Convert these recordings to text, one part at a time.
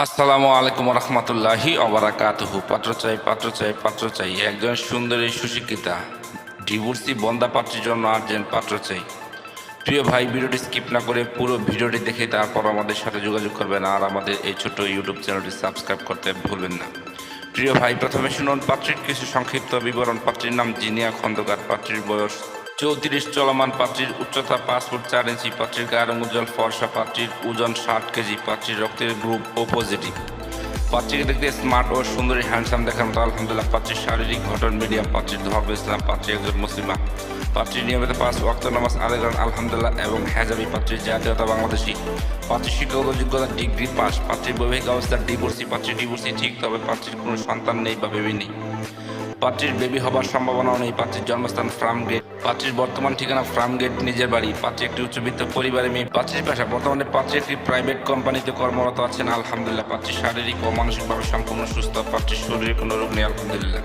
আসসালামু আলাইকুম রহমতুল্লাহি অবরাকাতহু পাত্র চাই পাত্র চাই পাত্র চাই। একজন সুন্দরী সুশিক্ষিতা, ডিভোর্সি বন্দা পাত্রের জন্য আর্জেন্ট পাত্র চাই। প্রিয় ভাই, ভিডিওটি স্কিপ না করে পুরো ভিডিওটি দেখে তারপর আমাদের সাথে যোগাযোগ করবেন আর আমাদের এই ছোট ইউটিউব চ্যানেলটি সাবস্ক্রাইব করতে ভুলবেন না। প্রিয় ভাই, প্রথমে শুনুন পাত্রীর কিছু সংক্ষিপ্ত বিবরণ। পাত্রীর নাম জিনিয়া খন্দকার। পাত্রীর বয়স চৌত্রিশ চলমান পাত্রীর উচ্চতা পাঁচ ফুট চার ইঞ্চি, পাত্রীর গায়ের রং উজ্জ্বল, ফর্সা, পাত্রীর ওজন ষাট কেজি, পাত্রীর রক্তের গ্রুপ ও পজিটিভ পাত্রীকে দেখতে স্মার্ট ও সুন্দরী হ্যান্ডসাম দেখার মতো, আলহামদুলিল্লাহ, পাত্রীর শারীরিক ঘটন মিডিয়াম পাত্রীর ধর্ম ইসলাম, পাত্রী একজন মুসলিমা। পাত্রীর নিয়মিত পাঁচ ওয়াক্ত নামাজ আদায় করেন, আলহামদুলিল্লাহ, এবং হেজাবি পাত্রীর জাতীয়তা বাংলাদেশি। পাত্রীর শিক্ষাগত যোগ্যতা ডিগ্রি পাস, পাত্রীর বৈবাহিক অবস্থা ডিভোর্সি পাত্রীর ডিভোর্সি ঠিক, তবে পাত্রীর কোনো সন্তান নেই বা বেবি নেই। পাত্রীর বেবি হবার সম্ভাবনাও নেই। পাত্রীর জন্মস্থান ফ্রাম গেট পাত্রীর বর্তমান ঠিকানা ফ্রাম গেট নিজের বাড়ি। পাত্রী একটি উচ্চবিত্ত পরিবারে মেয়ে। পাত্রীর পেশা, বর্তমানে পাত্রী একটি প্রাইভেট কোম্পানিতে কর্মরত আছেন। আলহামদুলিল্লাহ, পাত্রী শারীরিক ও মানসিকভাবে সম্পূর্ণ সুস্থ। পাত্রীর শরীরে কোনো রোগ নেই, আলহামদুলিল্লাহ।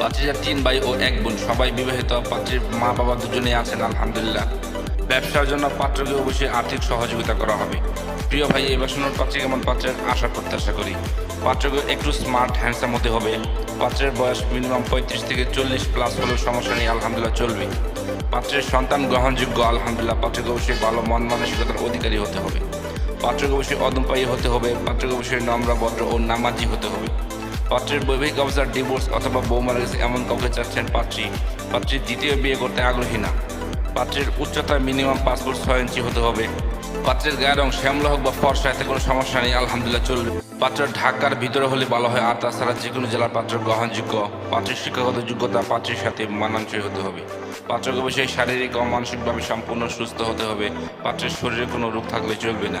পাত্রীরা তিন ভাই ও এক বোন, সবাই বিবাহিত। পাত্রীর মা বাবা দুজনেই আছেন, আলহামদুলিল্লাহ। ব্যবসার জন্য পাত্রকে অবশ্যই আর্থিক সহযোগিতা করা হবে। প্রিয় ভাই, এই বাসনের পাত্রী কেমন পাত্রের আশা প্রত্যাশা করি? পাত্রকে একটু স্মার্ট হ্যান্ডসাম হতে হবে। পাত্রের বয়স মিনিমাম পঁয়ত্রিশ থেকে চল্লিশ প্লাস হলেও সমস্যা নেই, আলহামদুলিল্লাহ চলবে। পাত্রের সন্তান গ্রহণযোগ্য, আলহামদুলিল্লাহ। পাত্রকে অবশ্যই ভালো মন মানসিকতার অধিকারী হতে হবে। পাত্রকে অবশ্যই অদম্পায়ী হতে হবে। পাত্রকে অবশ্যই নম্র, ভদ্র ও নামাজি হতে হবে। পাত্রের বৈবাহিক অবস্থার ডিভোর্স অথবা বউ গেছে এমন কাউকে চাচ্ছেন পাত্রী। পাত্রীর দ্বিতীয় বিয়ে করতে আগ্রহী না। পাত্রের উচ্চতা মিনিমাম পাঁচ ফুট ছয় ইঞ্চি হতে হবে। পাত্রের গায়ের রং শ্যামলা হোক বা ফর্সা, এতে কোনো সমস্যা নেই, আলহামদুলিল্লাহ চলবে। পাত্র ঢাকার ভিতরে হলে ভালো হয়, আর তাছাড়া যে কোনো জেলার পাত্র গ্রহণযোগ্য। পাত্রের শিক্ষাগত যোগ্যতা পাত্রের সাথে মানানসই হতে হবে। পাত্রকে অবশ্যই শারীরিক ও মানসিকভাবে সম্পূর্ণ সুস্থ হতে হবে। পাত্রের শরীরে কোনো রোগ থাকলে চলবে না।